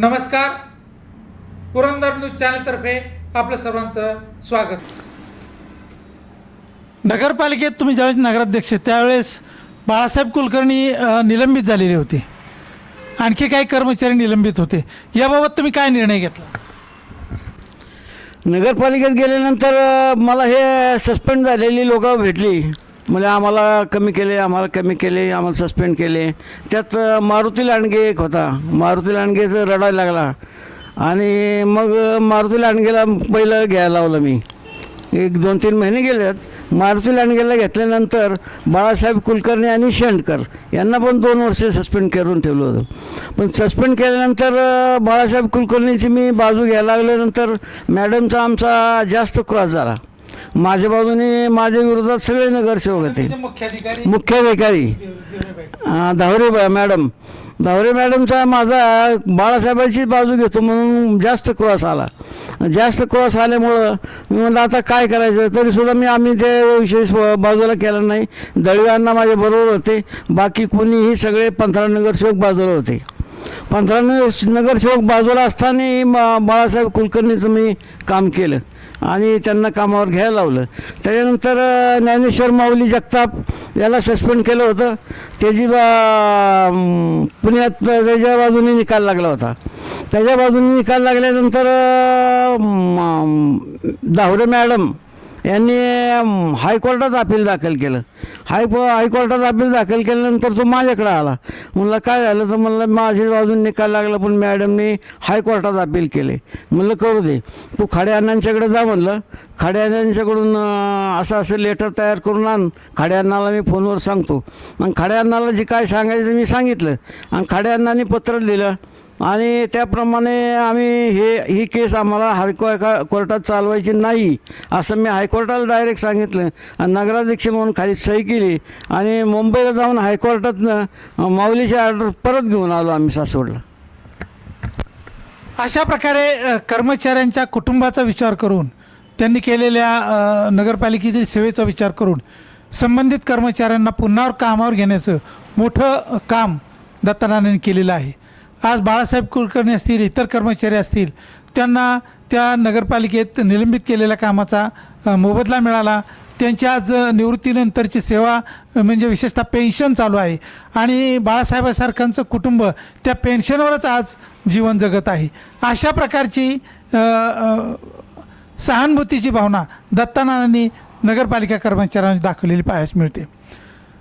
नमस्कार. पुरंदर न्यूज चॅनलतर्फे आपलं सर्वांचं स्वागत. नगरपालिकेत तुम्ही ज्यावेळेस नगराध्यक्ष त्यावेळेस बाळासाहेब कुलकर्णी निलंबित झालेले होते. आणखी काही कर्मचारी निलंबित होते. याबाबत तुम्ही काय निर्णय घेतला? नगरपालिकेत गेल्यानंतर मला हे सस्पेंड झालेली लोक भेटली. म्हणजे आम्हाला कमी केले आम्हाला कमी केले आम्हाला सस्पेंड केले. त्यात मारुती लांडगे एक होता. मारुती लांडगेचं रडायला लागला. आणि मग मारुती लांडगेला पहिलं घ्यायला लावलं मी. एक दोन तीन महिने गेलेत. मारुती लांडगेला घेतल्यानंतर बाळासाहेब कुलकर्णी आणि शेंडकर यांना पण दोन वर्ष सस्पेंड करून ठेवलं होतं. पण सस्पेंड केल्यानंतर बाळासाहेब कुलकर्णीची मी बाजू घ्यायला लागल्यानंतर मॅडमचा आमचा जास्त क्रॉस झाला. माझ्या बाजूने माझ्या विरोधात सगळे नगरसेवक होते मुख्याधिकारी? धावरे मॅडम. धावरे मॅडमचा माझा बाळासाहेबांची बाजू घेतो म्हणून जास्त क्रॉस आला. जास्त क्रॉस आल्यामुळं मी म्हणलं आता काय करायचं? तरीसुद्धा मी आम्ही ते विषय स्व- बाजूला केला नाही. दळव्यांना माझ्या बरोबर होते. बाकी कोणीही सगळे पंधरा नगरसेवक बाजूला होते. पंधरा नगर नगरसेवक बाजूला असताना म- बाळासाहेब कुलकर्णीचं मी काम केलं. आणि त्यांना कामावर घ्यायला लावलं. त्याच्यानंतर ज्ञानेश्वर माऊली जगताप याला सस्पेंड केलं होतं. त्याची बा पुण्यात त्याच्या बाजूने निकाल लागला होता. त्याच्या बाजूने निकाल लागल्यानंतर अ, दावरे मॅडम यांनी हायकोर्टात अपील दाखल केलं. हाय हायकोर्टात अपील दाखल केल्यानंतर तो माझ्याकडे आला. म्हणलं काय झालं? तर म्हणलं माझी बाजून निकाल लागला पण मॅडमने हायकोर्टात अपील केले. म्हणलं करू दे. तू खाडे अण्णांच्याकडे जा म्हणलं. खाडे अण्णांच्याकडून असं असं लेटर तयार करून आण. खाडे अण्णाला मी फोनवर सांगतो. आणि खाडे अण्णाला जे काय सांगायचं मी सांगितलं. आणि खाडे अण्णांनी पत्र दिलं. आणि त्याप्रमाणे आम्ही हे ही केस आम्हाला हायको कोर्टात चालवायची नाही असं मी हायकोर्टाला डायरेक्ट सांगितलं. आणि नगराध्यक्ष म्हणून खाली सही केली. आणि मुंबईला जाऊन हायकोर्टातनं माऊलीची ऑर्डर परत घेऊन आलो आम्ही सासवडला. अशा प्रकारे कर्मचाऱ्यांच्या कुटुंबाचा विचार करून त्यांनी केलेल्या नगरपालिकेतील सेवेचा विचार करून संबंधित कर्मचाऱ्यांना पुन्हा कामावर घेण्याचं मोठं काम दत्तानाने केलेलं आहे. आज बाळासाहेब कुलकर्णी असतील इतर कर्मचारी असतील त्यांना त्या नगरपालिकेत निलंबित केलेल्या कामाचा मोबदला मिळाला. त्यांच्या आज निवृत्तीनंतरची सेवा म्हणजे विशेषतः पेन्शन चालू आहे. आणि बाळासाहेबासारखांचं कुटुंब त्या पेन्शनवरच आज जीवन जगत आहे. अशा प्रकारची सहानुभूतीची भावना दत्तानानांनी नगरपालिका कर्मचाऱ्यांनी दाखवलेली पाहायस मिळते.